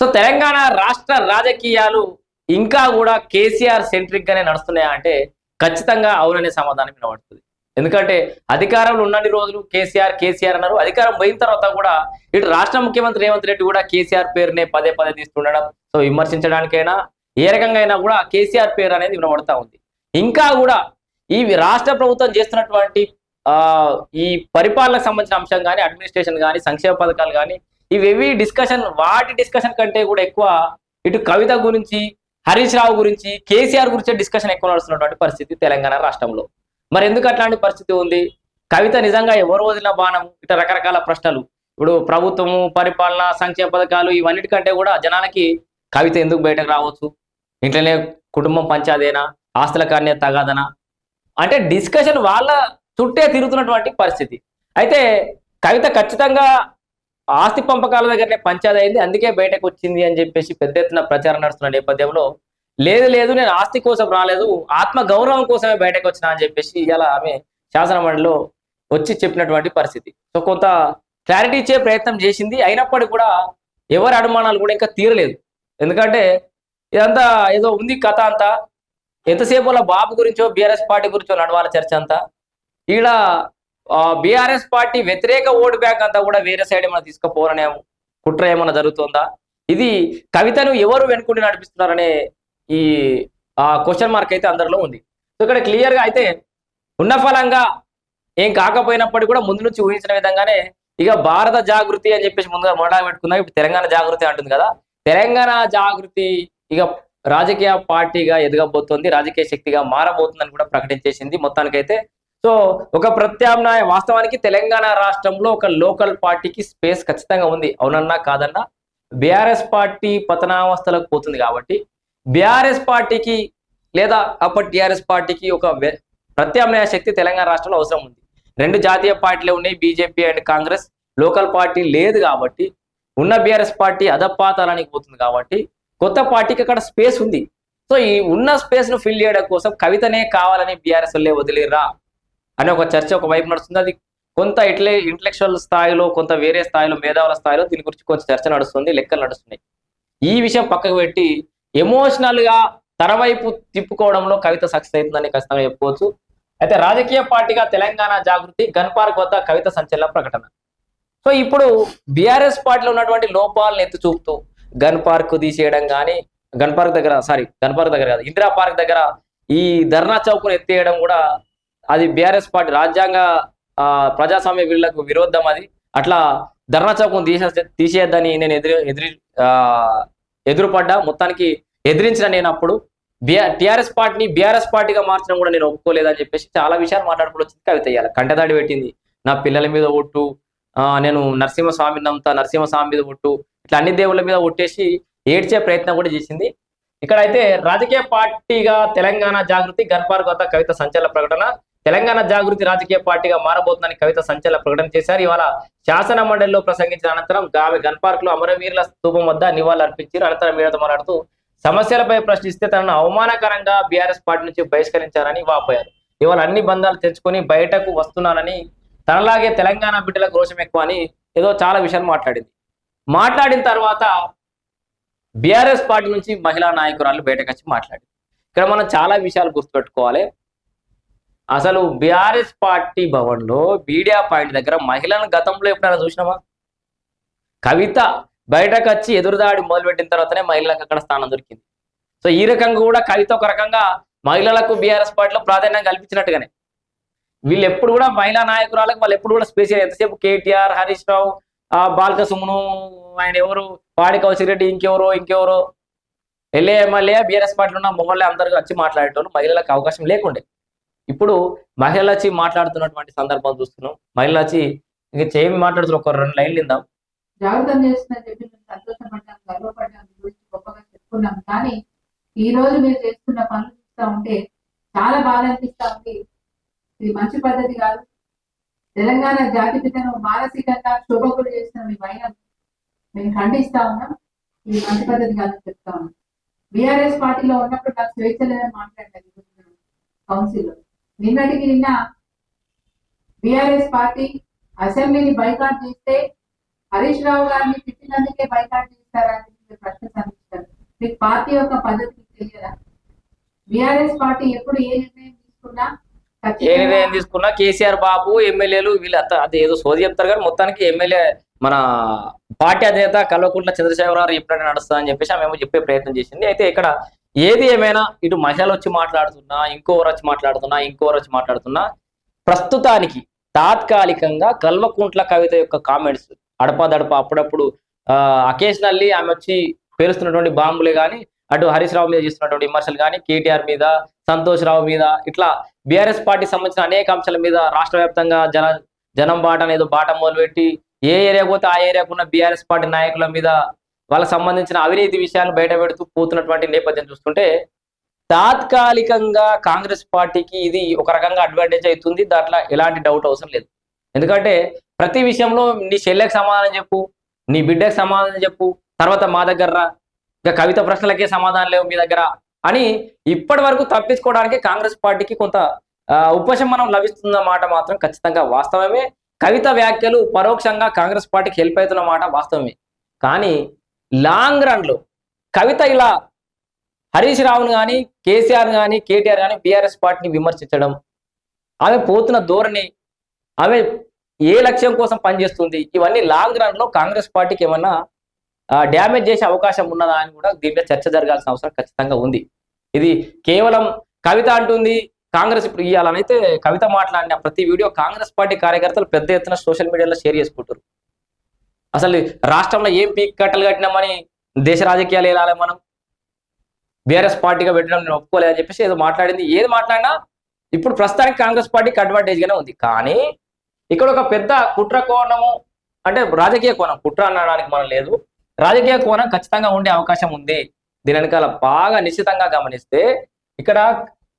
So Telangana రాష్ట్ర రాజకీయాలు ఇంకా కూడా కేసీఆర్ సెంట్రిక్ గానే నడుస్తున్నాయా అంటే ఖచ్చితంగా అవుననే సమాధానం వినబడుతుంది. ఎందుకంటే అధికారంలో ఉన్నన్ని రోజులు కేసీఆర్ కేసీఆర్ అన్నారు. అధికారం పోయిన తర్వాత కూడా ఇటు రాష్ట్ర ముఖ్యమంత్రి రేవంత్ రెడ్డి కూడా కేసీఆర్ పేరునే పదే పదే తీస్తుండడం సో విమర్శించడానికైనా ఏ రకంగా అయినా కూడా కేసీఆర్ పేరు అనేది వినబడతా ఉంది. ఇంకా కూడా ఈ రాష్ట్ర ప్రభుత్వం చేస్తున్నటువంటి ఆ ఈ పరిపాలనకు సంబంధించిన అంశం కానీ అడ్మినిస్ట్రేషన్ కానీ సంక్షేమ పథకాలు కానీ ఇవేవి డిస్కషన్ వాటి డిస్కషన్ కంటే కూడా ఎక్కువ ఇటు కవిత గురించి హరీష్ రావు గురించి కేసీఆర్ గురించి డిస్కషన్ ఎక్కువ నడుస్తున్నటువంటి పరిస్థితి తెలంగాణ రాష్ట్రంలో. మరి ఎందుకు అట్లాంటి పరిస్థితి ఉంది? కవిత నిజంగా ఎవరు వదిలిన బాణం? ఇట రకరకాల ప్రశ్నలు. ఇప్పుడు ప్రభుత్వము పరిపాలన సంక్షేమ పథకాలు ఇవన్నిటికంటే కూడా జనాలకి కవిత ఎందుకు బయటకు రావచ్చు? ఇంట్లోనే కుటుంబం పంచాదేనా ఆస్తుల కానీ తగాదనా? అంటే డిస్కషన్ వాళ్ళ చుట్టే తిరుగుతున్నటువంటి పరిస్థితి. అయితే కవిత ఖచ్చితంగా ఆస్తి పంపకాల దగ్గరనే పంచాయతీ అయింది అందుకే బయటకు వచ్చింది అని చెప్పేసి పెద్ద ఎత్తున ప్రచారం నడుస్తున్న నేపథ్యంలో లేదు లేదు నేను ఆస్తి కోసం రాలేదు ఆత్మ గౌరవం కోసమే బయటకు వచ్చినా అని చెప్పేసి ఇలా ఆమె శాసన మండలిలో వచ్చి చెప్పినటువంటి పరిస్థితి. సో కొంత క్లారిటీ ఇచ్చే ప్రయత్నం చేసింది అయినప్పటికీ కూడా ఎవరి అనుమానాలు కూడా ఇంకా తీరలేదు. ఎందుకంటే ఇదంతా ఏదో ఉంది కథ అంతా. ఎంతసేపు వాళ్ళ బాబు గురించో బీఆర్ఎస్ పార్టీ గురించో నడవాల చర్చ అంతా. ఈడ బీఆర్ఎస్ పార్టీ వ్యతిరేక ఓటు బ్యాంక్ అంతా కూడా వేరే సైడ్ ఏమైనా తీసుకుపోవాలనే కుట్ర ఏమైనా జరుగుతుందా? ఇది కవితను ఎవరు వెనుకుండి నడిపిస్తున్నారనే ఈ ఆ క్వశ్చన్ మార్క్ అయితే అందరిలో ఉంది. సో ఇక్కడ క్లియర్గా అయితే ఉన్న ఫలంగా ఏం కాకపోయినప్పటికీ కూడా ముందు నుంచి ఊహించిన విధంగానే ఇక భారత జాగృతి అని చెప్పేసి ముందుగా మొదట పెట్టుకుందాం. ఇప్పుడు తెలంగాణ జాగృతి అంటుంది కదా. తెలంగాణ జాగృతి ఇక రాజకీయ పార్టీగా ఎదగబోతోంది రాజకీయ శక్తిగా మారబోతుందని కూడా ప్రకటించేసింది. మొత్తానికైతే సో ఒక ప్రత్యామ్నాయ వాస్తవానికి తెలంగాణ రాష్ట్రంలో ఒక లోకల్ పార్టీకి స్పేస్ ఖచ్చితంగా ఉంది. అవునన్నా కాదన్నా? బీఆర్ఎస్ పార్టీ పతనావస్థలకు పోతుంది కాబట్టి బీఆర్ఎస్ పార్టీకి లేదా అప్పటి టీఆర్ఎస్ పార్టీకి ఒక ప్రత్యామ్నాయ శక్తి తెలంగాణ రాష్ట్రంలో అవసరం ఉంది. రెండు జాతీయ పార్టీలు ఉన్నాయి BJP and Congress. Local party లేదు కాబట్టి ఉన్న బీఆర్ఎస్ పార్టీ అధపాతాలానికి పోతుంది కాబట్టి కొత్త పార్టీకి అక్కడ స్పేస్ ఉంది. సో ఈ ఉన్న స్పేస్ను ఫిల్ చేయడం కోసం కవితనే కావాలని బీఆర్ఎస్ వాళ్ళే వదిలేరా? అనే ఒక చర్చ ఒక వైపు నడుస్తుంది. అది కొంత ఇట్లే ఇంటలెక్చువల్ స్థాయిలో కొంత వేరే స్థాయిలో మేధావుల స్థాయిలో దీని గురించి కొంచెం చర్చ నడుస్తుంది లెక్కలు నడుస్తున్నాయి. ఈ విషయం పక్కకు పెట్టి ఎమోషనల్గా తన వైపు తిప్పుకోవడంలో కవిత సక్సెస్ అవుతుందని ఖచ్చితంగా చెప్పుకోవచ్చు. అయితే రాజకీయ పార్టీగా తెలంగాణ జాగృతి గన్ పార్క్ వద్ద కవిత సంచలన ప్రకటన. సో ఇప్పుడు బీఆర్ఎస్ పార్టీలో ఉన్నటువంటి లోపాలను ఎత్తి చూపుతూ గన్ పార్క్ తీసేయడం కానీ గన్ పార్క్ దగ్గర సారీ గన్ పార్క్ దగ్గర కాదు ఇందిరా పార్క్ దగ్గర ఈ ధర్నా చౌక్ను ఎత్తేయడం కూడా అది బీఆర్ఎస్ పార్టీ రాజ్యాంగ ఆ, ప్రజాస్వామ్య వీళ్ళకు విరోధం అది. అట్లా ధర్నా చౌకం తీసే తీసేయద్దని నేను ఎదురు ఎదురు ఆ, ఎదురుపడ్డా. మొత్తానికి ఎదిరించిన నేను అప్పుడు. బిఆర్ టిఆర్ఎస్ పార్టీని బీఆర్ఎస్ పార్టీగా మార్చడం కూడా నేను ఒప్పుకోలేదని చెప్పేసి చాలా విషయాలు మాట్లాడుకుంటూ వచ్చింది కవిత ఇయ్యాలి. కంటదాడి పెట్టింది. నా పిల్లల మీద ఒట్టు ఆ, నేను నరసింహస్వామి నమ్ముతా నరసింహస్వామి మీద ఒట్టు ఇట్లా అన్ని దేవుళ్ళ మీద ఒట్టేసి ఏడ్చే ప్రయత్నం కూడా చేసింది. ఇక్కడ అయితే రాజకీయ పార్టీగా తెలంగాణ జాగృతి గర్భార్గత కవిత సంచలన ప్రకటన. తెలంగాణ జాగృతి రాజకీయ పార్టీగా మారబోతుందని కవిత సంచలన ప్రకటన చేశారు. ఇవాళ శాసన మండలిలో ప్రసంగించిన అనంతరం ఆమె గన్పార్క్లో అమరవీరుల స్థూపం వద్ద నివాళులర్పించారు. అనంతరం మీడియాతో మాట్లాడుతూ సమస్యలపై ప్రశ్నిస్తే తనను అవమానకరంగా బీఆర్ఎస్ పార్టీ నుంచి బహిష్కరించారని వాపోయారు. ఇవాళ అన్ని బంధాలు తెచ్చుకొని బయటకు వస్తున్నానని తనలాగే తెలంగాణ బిడ్డలకు రోషం ఎక్కువ అని ఏదో చాలా విషయాలు మాట్లాడింది. మాట్లాడిన తర్వాత బీఆర్ఎస్ పార్టీ నుంచి మహిళా నాయకురాలు బయటకు వచ్చి మాట్లాడింది. ఇక్కడ మనం చాలా విషయాలు గుర్తుపెట్టుకోవాలి. అసలు బీఆర్ఎస్ పార్టీ భవన్లో మీడియా పాయింట్ దగ్గర మహిళలను గతంలో ఎప్పుడైనా చూసినామా కవిత బయటకు వచ్చి ఎదురుదాడి మొదలుపెట్టిన తర్వాతనే మహిళలకు అక్కడ స్థానం దొరికింది. సో ఈ రకంగా కూడా కవిత ఒక రకంగా మహిళలకు బీఆర్ఎస్ పార్టీలో ప్రాధాన్యం కల్పించినట్టుగానే. వీళ్ళు ఎప్పుడు కూడా మహిళా నాయకురాలకు వాళ్ళు ఎప్పుడు కూడా స్పేషల్ ఎంతసేపు కేటీఆర్ హరీష్ రావు ఆ బాలక సుమను ఆయన ఎవరు? పాడి కౌశిక్ రెడ్డి ఇంకెవరో ఇంకెవరో. ఎల్ఏ ఎమ్మెల్యే బీఆర్ఎస్ పార్టీలో ఉన్న మొగళ్ళే అందరూ వచ్చి మాట్లాడేటోళ్ళు మహిళలకు అవకాశం లేకుండే. ఇప్పుడు మహిళలు మాట్లాడుతున్నటువంటి సందర్భం చూస్తున్నాం. మహిళలు వచ్చి ఇంక చేయమి మాట్లాడుతున్నారు ఒక రెండు లైన్లు ఇందాం జాగ్రత్త చేస్తుందని చెప్పి మేము సంతోషపడ్డాం గర్వపడ్డాం గురించి గొప్పగా చెప్పుకున్నాం. కానీ ఈ రోజు మీరు చేస్తున్న పనులు చూస్తా ఉంటే చాలా బాధ అనిపిస్తా ఉంది. ఇది మంచి పద్ధతి కాదు. తెలంగాణ జాతి పితను మానసికంగా శోభకులు చేసిన మీ వైనం మేము ఖండిస్తా ఉన్నాం. ఇది మంచి పద్ధతి కాదని చెప్తా ఉన్నాం. బీఆర్ఎస్ పార్టీలో ఉన్నప్పుడు నాకు స్వేచ్ఛ లేదని మాట్లాడలేదు కౌన్సిల్ నిన్నటికి నిన్న బీఆర్ఎస్ పార్టీ అసెంబ్లీని బైకాట్ చేస్తే హరీష్ రావు గారిని తిట్టినందుకే బైకాట్ చేస్తారని మీరు ప్రశ్న మీకు పార్టీ యొక్క పద్ధతి తెలియదా? బీఆర్ఎస్ పార్టీ ఎప్పుడు ఏ నిర్ణయం తీసుకున్నా ఏ నిర్ణయం తీసుకున్నా కేసీఆర్ బాబు ఎమ్మెల్యేలు వీళ్ళు అది ఏదో సోది చెప్తారు కానీ మొత్తానికి ఎమ్మెల్యే మన పార్టీ అధినేత కల్వకుంట్ల చంద్రశేఖరరావు ఎప్పుడైనా నడుస్తుందని చెప్పేసి ఆమె చెప్పే ప్రయత్నం చేసింది. అయితే ఇక్కడ ఏది ఏమైనా ఇటు మహిళలు వచ్చి మాట్లాడుతున్నా ఇంకోవరు వచ్చి మాట్లాడుతున్నా ఇంకోరు వచ్చి మాట్లాడుతున్నా ప్రస్తుతానికి తాత్కాలికంగా కల్వకుంట్ల కవిత యొక్క కామెంట్స్ అడపాదడప అప్పుడప్పుడు అకేషనల్లీ ఆమె వచ్చి పేరుస్తున్నటువంటి బాంబులే కానీ అటు హరీష్ రావు మీద చేస్తున్నటువంటి విమర్శలు కానీ కేటీఆర్ మీద సంతోష్ రావు మీద ఇట్లా బీఆర్ఎస్ పార్టీ సంబంధించిన అనేక అంశాల మీద రాష్ట్ర వ్యాప్తంగా జన జనం బాట అనేది బాట మొదలుపెట్టి ఏ ఏరియా పోతే ఆ ఏరియాకున్న బీఆర్ఎస్ పార్టీ నాయకుల మీద వాళ్ళకి సంబంధించిన అవినీతి విషయాన్ని బయట పెడుతూ పోతున్నటువంటి నేపథ్యం చూస్తుంటే తాత్కాలికంగా కాంగ్రెస్ పార్టీకి ఇది ఒక రకంగా అడ్వాంటేజ్ అవుతుంది. దాంట్లో ఎలాంటి డౌట్ అవసరం లేదు. ఎందుకంటే ప్రతి విషయంలో నీ చెల్లెకి సమాధానం చెప్పు నీ బిడ్డకి సమాధానం చెప్పు తర్వాత మా దగ్గర ఇక కవిత ప్రశ్నలకే సమాధానం లేవు మీ దగ్గర అని ఇప్పటి వరకు తప్పించుకోవడానికి కాంగ్రెస్ పార్టీకి కొంత ఉపశమనం లభిస్తున్న మాట మాత్రం ఖచ్చితంగా వాస్తవమే. కవిత వ్యాఖ్యలు పరోక్షంగా కాంగ్రెస్ పార్టీకి హెల్ప్ అవుతున్న మాట వాస్తవమే. కానీ లాంగ్ రన్లో. కవిత ఇలా హరీష్ రావును కానీ కేసీఆర్ కానీ కేటీఆర్ కానీ బీఆర్ఎస్ పార్టీని విమర్శించడం ఆమె పోతున్న ధోరణి ఆమె ఏ లక్ష్యం కోసం పనిచేస్తుంది ఇవన్నీ లాంగ్ రన్లో కాంగ్రెస్ పార్టీకి ఏమన్నా డ్యామేజ్ చేసే అవకాశం ఉన్నదా అని కూడా దీంట్లో చర్చ జరగాల్సిన అవసరం ఖచ్చితంగా ఉంది. ఇది కేవలం కవిత అంటుంది కాంగ్రెస్ ఇప్పుడు ఇవ్వాలనైతే కవిత మాట్లాడిన ప్రతి వీడియో కాంగ్రెస్ పార్టీ కార్యకర్తలు పెద్ద ఎత్తున సోషల్ మీడియాలో షేర్ చేసుకుంటారు అసలు రాష్ట్రంలో ఏం పీక్ కట్టలు కట్టినామని దేశ రాజకీయాలు వెళ్ళాలి మనం? బీఆర్ఎస్ పార్టీగా పెట్టడం నేను ఒప్పుకోలేదని చెప్పేసి ఏదో మాట్లాడింది. ఏది మాట్లాడినా ఇప్పుడు ప్రస్తుతానికి కాంగ్రెస్ పార్టీకి అడ్వాంటేజ్ గానే ఉంది. కానీ ఇక్కడ ఒక పెద్ద కుట్ర కోణము అంటే రాజకీయ కోణం. కుట్ర అనడానికి మనం లేదు. రాజకీయ కోణం ఖచ్చితంగా ఉండే అవకాశం ఉంది. దీని వెనకాల బాగా నిశ్చితంగా గమనిస్తే ఇక్కడ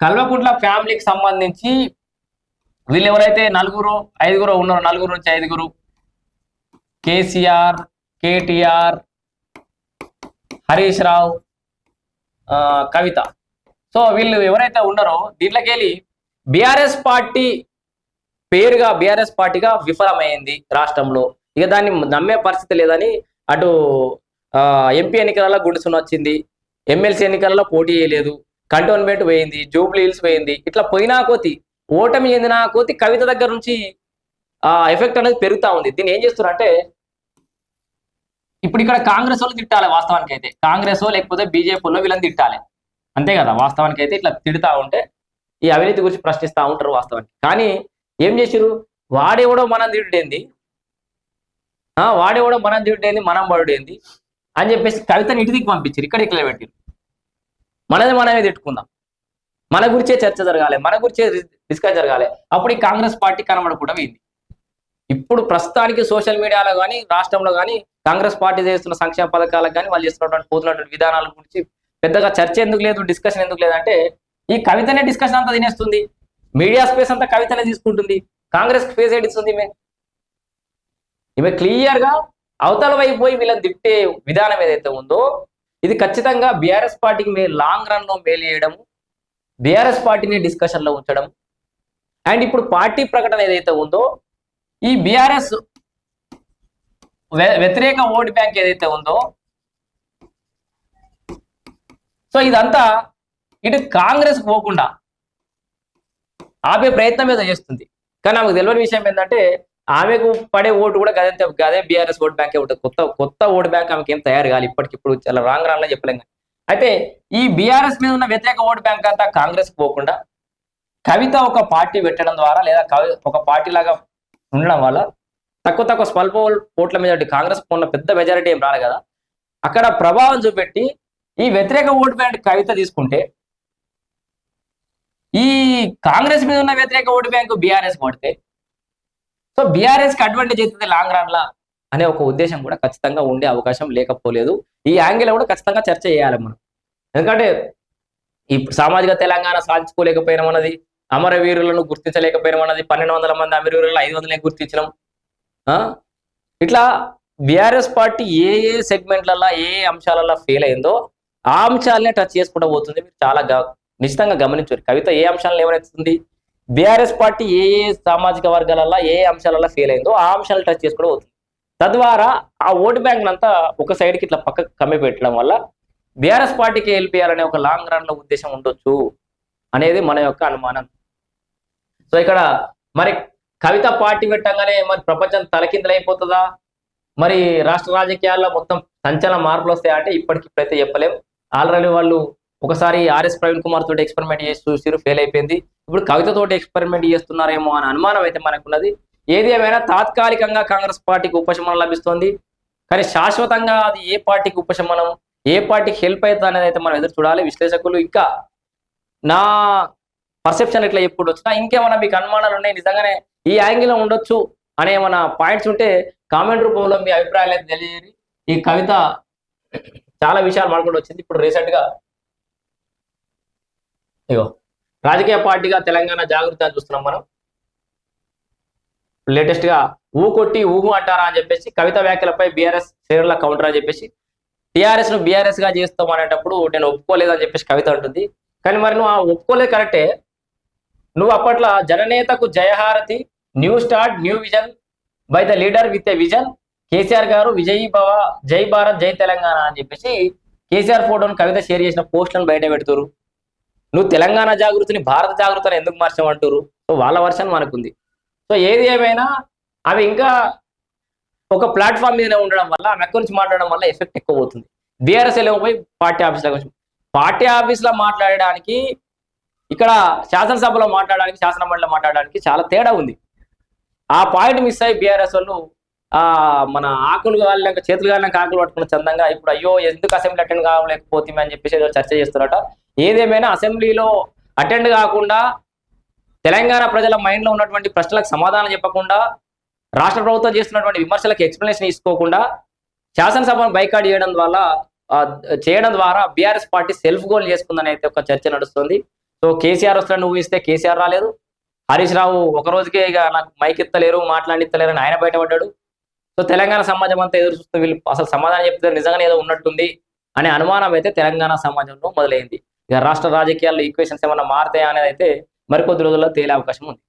కల్వకుంట్ల ఫ్యామిలీకి సంబంధించి వీళ్ళు ఎవరైతే నలుగురు ఐదుగురు ఉన్నారో నలుగురు నుంచి ఐదుగురు KCR KTR Harish Rao Kavitha. So వీళ్ళు ఎవరైతే ఉన్నారో దీంట్లోకి వెళ్ళి బీఆర్ఎస్ పార్టీ పేరుగా బీఆర్ఎస్ పార్టీగా విఫలమైంది రాష్ట్రంలో. ఇక దాన్ని నమ్మే పరిస్థితి లేదని అటు ఎంపీ ఎన్నికలలో గుడిసున వచ్చింది ఎమ్మెల్సీ ఎన్నికలలో పోటీ చేయలేదు కంటోన్మెంట్ పోయింది జూబ్లీ హిల్స్ పోయింది ఇట్లా పోయినా కోతి ఓటమి చెందిన కోతి కవిత దగ్గర నుంచి ఆ ఎఫెక్ట్ అనేది పెరుగుతా ఉంది. దీన్ని ఏం చేస్తున్నారంటే ఇప్పుడు ఇక్కడ కాంగ్రెస్ వాళ్ళు తిట్టాలి వాస్తవానికి అయితే. కాంగ్రెస్ లేకపోతే బీజేపీలో వీళ్ళని తిట్టాలి. అంతే కదా వాస్తవానికి అయితే ఇట్లా తిడతా ఉంటే ఈ అవినీతి గురించి ప్రశ్నిస్తూ ఉంటారు వాస్తవానికి. కానీ ఏం చేసిరు వాడేవడో మనం తిడుడేంది? ఆ, మనం తిడుడేంది? మనం పడుడేంది? అని చెప్పేసి కవితని ఇటుదికి పంపించారు ఇక్కడ ఇక్కడ పెట్టారు మనది మనమే తిట్టుకుందాం. మన గురించే చర్చ జరగాలి మన గురించే డిస్కస్ జరగాలి. అప్పుడు ఈ కాంగ్రెస్ పార్టీ కనబడకుండా పోయింది. ఇప్పుడు ప్రస్తుతానికి సోషల్ మీడియాలో కానీ రాష్ట్రంలో కానీ కాంగ్రెస్ పార్టీ చేస్తున్న సంక్షేమ పథకాలకు కానీ వాళ్ళు చేస్తున్నటువంటి పోతున్నటువంటి విధానాల గురించి పెద్దగా చర్చ ఎందుకు లేదు డిస్కషన్ ఎందుకు లేదంటే ఈ కవితనే డిస్కషన్ అంతా తినేస్తుంది. మీడియా స్పేస్ అంతా కవితనే తీసుకుంటుంది. కాంగ్రెస్ స్పేస్ ఏడిస్తుంది ఈమె. ఈమె క్లియర్గా అవతల వైపు పోయి వీళ్ళని తిట్టే విధానం ఏదైతే ఉందో ఇది ఖచ్చితంగా బీఆర్ఎస్ పార్టీకి మే లాంగ్ రన్లో మేలు చేయడం బీఆర్ఎస్ పార్టీని డిస్కషన్లో ఉంచడం. అండ్ ఇప్పుడు పార్టీ ప్రకటన ఏదైతే ఉందో ఈ బీఆర్ఎస్ వ్యతిరేక ఓటు బ్యాంక్ ఏదైతే ఉందో సో ఇదంతా ఇటు కాంగ్రెస్ పోకుండా ఆపే ప్రయత్నం మీద చేస్తుంది. కానీ ఆమెకు తెలియని విషయం ఏంటంటే ఆమెకు పడే ఓటు కూడా గదే గదే బీఆర్ఎస్ ఓటు బ్యాంకే ఉంటుంది. కొత్త కొత్త ఓటు బ్యాంక్ ఆమెకి ఏం తయారు కాదు ఇప్పటికిప్పుడు చాలా రాంగ్ రాన్లో చెప్పలేం కానీ. అయితే ఈ బీఆర్ఎస్ మీద ఉన్న వ్యతిరేక ఓటు బ్యాంక్ అంతా కాంగ్రెస్ పోకుండా కవిత ఒక పార్టీ పెట్టడం ద్వారా లేదా కవి ఒక పార్టీ లాగా ఉండడం వల్ల తక్కువ తక్కువ స్వల్ప ఓట్ల మీద కాంగ్రెస్ ఉన్న పెద్ద మెజారిటీ ఏం రాలే కదా. అక్కడ ప్రభావం చూపెట్టి ఈ వ్యతిరేక ఓటు బ్యాంక్ కవిత తీసుకుంటే ఈ కాంగ్రెస్ మీద ఉన్న వ్యతిరేక ఓటు బ్యాంకు బీఆర్ఎస్ కొడితే సో బీఆర్ఎస్కి అడ్వాంటేజ్ అవుతుంది లాంగ్ రన్ లా అనే ఒక ఉద్దేశం కూడా ఖచ్చితంగా ఉండే అవకాశం లేకపోలేదు. ఈ యాంగిల్ కూడా ఖచ్చితంగా చర్చ చేయాలి మనం. ఎందుకంటే ఈ సామాజిక తెలంగాణ సాధించుకోలేకపోయినామన్నది అమరవీరులను గుర్తించలేకపోయినామన్నది పన్నెండు వందల మంది అమరవీరులను ఐదు వందలే గుర్తించడం ఆ? ఇట్లా బీఆర్ఎస్ పార్టీ ఏ ఏ సెగ్మెంట్లలో ఏ ఏ అంశాలలో ఫెయిల్ అయిందో ఆ అంశాలనే టచ్ చేసుకుంటూ పోతుంది. మీరు చాలా గ- నిశ్చితంగా గమనించారు కవిత ఏ అంశాలను ఏమనెత్తుంది బీఆర్ఎస్ పార్టీ ఏ ఏ సామాజిక వర్గాలలో ఏ అంశాలలో ఫెయిల్ అయిందో ఆ అంశాలను టచ్ చేసుకుంటూ పోతుంది. తద్వారా ఆ ఓటు బ్యాంక్నంతా ఒక సైడ్కి ఇట్లా పక్కకు కమ్మి పెట్టడం వల్ల బీఆర్ఎస్ పార్టీకి వెళ్ళిపోయాలనే ఒక లాంగ్ రన్లో ఉద్దేశం ఉండొచ్చు అనేది మన యొక్క అనుమానం. సో ఇక్కడ మరి కవిత పార్టీ పెట్టంగానే మరి ప్రపంచం తలకిందలైపోతుందా? మరి రాష్ట్ర రాజకీయాల్లో మొత్తం సంచలన మార్పులు వస్తాయా అంటే ఇప్పటికిప్పుడైతే చెప్పలేం. ఆల్రెడీ వాళ్ళు ఒకసారి ఆర్ఎస్ ప్రవీణ్ కుమార్ తోటి ఎక్స్పెరిమెంట్ చేసి చూసిరు ఫెయిల్ అయిపోయింది. ఇప్పుడు కవిత తోటి ఎక్స్పెరిమెంట్ చేస్తున్నారేమో అని అనుమానం అయితే మనకున్నది. ఏది ఏమైనా తాత్కాలికంగా కాంగ్రెస్ పార్టీకి ఉపశమనం లభిస్తోంది. కానీ శాశ్వతంగా అది ఏ పార్టీకి ఉపశమనం ఏ పార్టీకి హెల్ప్ అవుతుంది అనేది అయితే మనం ఎదురు చూడాలి. విశ్లేషకులు ఇంకా నా పర్సెప్షన్ ఇట్లా ఎప్పుడు వచ్చినా ఇంకేమైనా మీకు అనుమానాలు ఉన్నాయి? నిజంగానే ఈ యాంగిల్ ఉండొచ్చు అనే ఏమైనా పాయింట్స్ ఉంటే కామెంట్ రూపంలో మీ అభిప్రాయాలు తెలియజేయండి. ఈ కవిత చాలా విషయాలు మాట్లాడి వచ్చింది. ఇప్పుడు రీసెంట్గా ఇగో రాజకీయ పార్టీగా తెలంగాణ జాగృతి అని చూస్తున్నాం మనం. లేటెస్ట్గా ఊ కొట్టి ఊహు అంటారా అని చెప్పేసి కవిత వ్యాఖ్యలపై బీఆర్ఎస్ శ్రేణుల కౌంటర్ అని చెప్పేసి టిఆర్ఎస్ను బీఆర్ఎస్గా చేస్తాం అనేటప్పుడు నేను ఒప్పుకోలేదు అని చెప్పేసి కవిత అంటుంది. కానీ మరి నువ్వు ఆ ఒప్పుకోలేదు కరెక్టే. నువ్వు అప్పట్లో జననేతకు జయహారతి new start new vision by the leader with a vision KCR garu Vijay భవ జై భారత్ జై తెలంగాణ అని చెప్పేసి కేసీఆర్ ఫోటోను కవిత షేర్ చేసిన పోస్టులను బయట పెడుతురు నువ్వు తెలంగాణ జాగృతిని భారత జాగృతిని ఎందుకు మార్చామంటారు సో వాళ్ళ వర్షన్ మనకుంది. సో ఏది ఏమైనా అవి ఇంకా ఒక ప్లాట్ఫామ్ మీద ఉండడం వల్ల ఆమె గురించి మాట్లాడడం వల్ల ఎఫెక్ట్ ఎక్కువ అవుతుంది బీఆర్ఎస్ పోయి పార్టీ ఆఫీస్లో గురించి పార్టీ ఆఫీస్లో మాట్లాడడానికి ఇక్కడ శాసనసభలో మాట్లాడడానికి శాసనమండలిలో మాట్లాడడానికి చాలా తేడా ఉంది. ఆ పాయింట్ మిస్ అయ్యి బీఆర్ఎస్ వాళ్ళు ఆ మన ఆకులు కాలినాక చేతులు కాలినాక ఆకులు పట్టుకున్న చందంగా ఇప్పుడు అయ్యో ఎందుకు అసెంబ్లీ అటెండ్ కావలేకపోతే అని చెప్పేసి చర్చ చేస్తున్నారట. ఏదేమైనా అసెంబ్లీలో అటెండ్ కాకుండా తెలంగాణ ప్రజల మైండ్లో ఉన్నటువంటి ప్రశ్నలకు సమాధానం చెప్పకుండా రాష్ట్ర ప్రభుత్వం చేస్తున్నటువంటి విమర్శలకు ఎక్స్ప్లెనేషన్ ఇసుకోకుండా శాసనసభను బైకాట్ చేయడం ద్వారా చేయడం ద్వారా బీఆర్ఎస్ పార్టీ సెల్ఫ్ గోల్ చేసుకుందని అయితే ఒక చర్చ నడుస్తుంది. సో కేసీఆర్ వస్తాడని ఊహిస్తే కేసీఆర్ రాలేదు. హరీష్ రావు ఒక రోజుకే ఇక నాకు మైక్ ఎత్తలేరు మాట్లాడిత్తలేరు అని ఆయన బయటపడ్డాడు. సో తెలంగాణ సమాజం అంతా ఎదురు చూస్తూ వీళ్ళు అసలు సమాధానం చెప్తే నిజంగానే ఏదో ఉన్నట్టుంది అనే అనుమానం అయితే తెలంగాణ సమాజంలో మొదలైంది. ఇక రాష్ట్ర రాజకీయాల్లో ఈక్వేషన్స్ ఏమైనా మారుతాయా అనేది అయితే మరికొద్ది రోజుల్లో తేలే అవకాశం ఉంది.